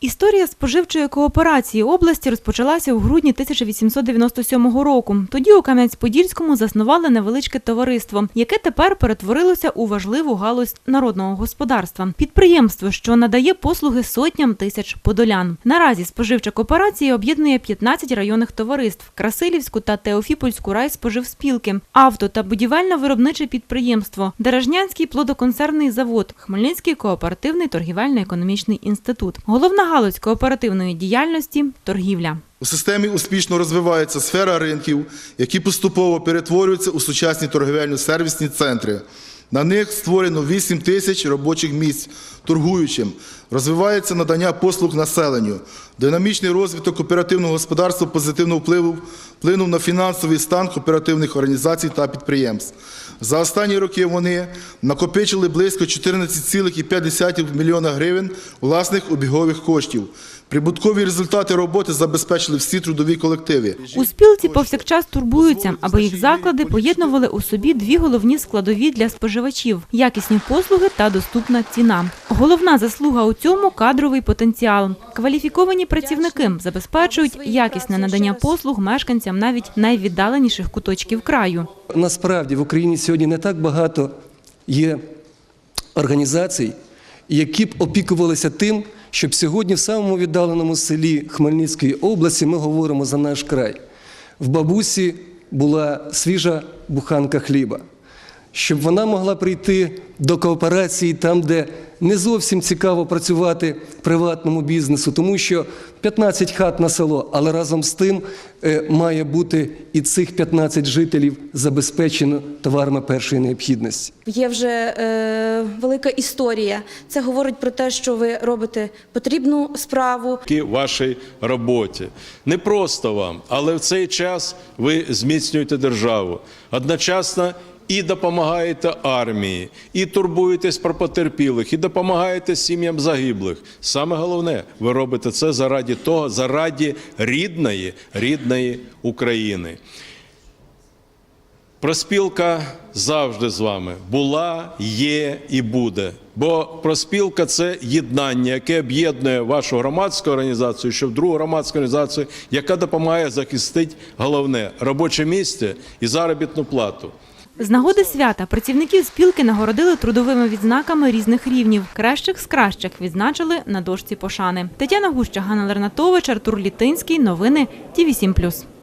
Історія споживчої кооперації області розпочалася у грудні 1897 року. Тоді у Кам'янець-Подільському заснували невеличке товариство, яке тепер перетворилося у важливу галузь народного господарства. Підприємство, що надає послуги сотням тисяч подолян. Наразі споживча кооперація об'єднує 15 районних товариств Красилівську та Теофіпольську райспоживспілки, авто та будівельно-виробниче підприємство, Дережнянський плодоконсервний завод, Хмельницький кооперативний торгівельно-економічний інститут. Головна галузь кооперативної діяльності торгівля. У системі успішно розвивається сфера ринків, які поступово перетворюються у сучасні торгівельно-сервісні центри. На них створено 8 тисяч робочих місць торгуючим. Розвивається надання послуг населенню. Динамічний розвиток кооперативного господарства позитивно впливав, вплинув на фінансовий стан кооперативних організацій та підприємств. За останні роки вони накопичили близько 14,5 мільйона гривень власних обігових коштів. Прибуткові результати роботи забезпечили всі трудові колективи. У спілці повсякчас турбуються, аби їх заклади поєднували у собі дві головні складові для споживачів – якісні послуги та доступна ціна. Головна заслуга у цьому – кадровий потенціал. Кваліфіковані працівники забезпечують якісне надання послуг мешканцям навіть найвіддаленіших куточків краю. Насправді в Україні сьогодні не так багато є організацій, які б опікувалися тим, щоб сьогодні в самому віддаленому селі Хмельницької області ми говоримо за наш край. В бабусі була свіжа буханка хліба, щоб вона могла прийти до кооперації там, де не зовсім цікаво працювати приватному бізнесу, тому що 15 хат на село, але разом з тим е, має бути і цих 15 жителів забезпечено товарами першої необхідності. Є вже е, велика історія. Це говорить про те, що ви робите потрібну справу, вашій роботі. Не просто вам, але в цей час ви зміцнюєте державу. Одночасно і допомагаєте армії, і турбуєтесь про потерпілих, і допомагаєте сім'ям загиблих. Саме головне, ви робите це заради того, заради рідної, рідної України. Проспілка завжди з вами була, є і буде. Бо проспілка це єднання, яке об'єднує вашу громадську організацію, щоб другу громадську організацію, яка допомагає захистити головне робоче місце і заробітну плату. З нагоди свята працівників спілки нагородили трудовими відзнаками різних рівнів. Кращих з кращих відзначили на дошці пошани. Тетяна Гуща, Ганна Лернатович, Артур Літинський. Новини Ті 7+.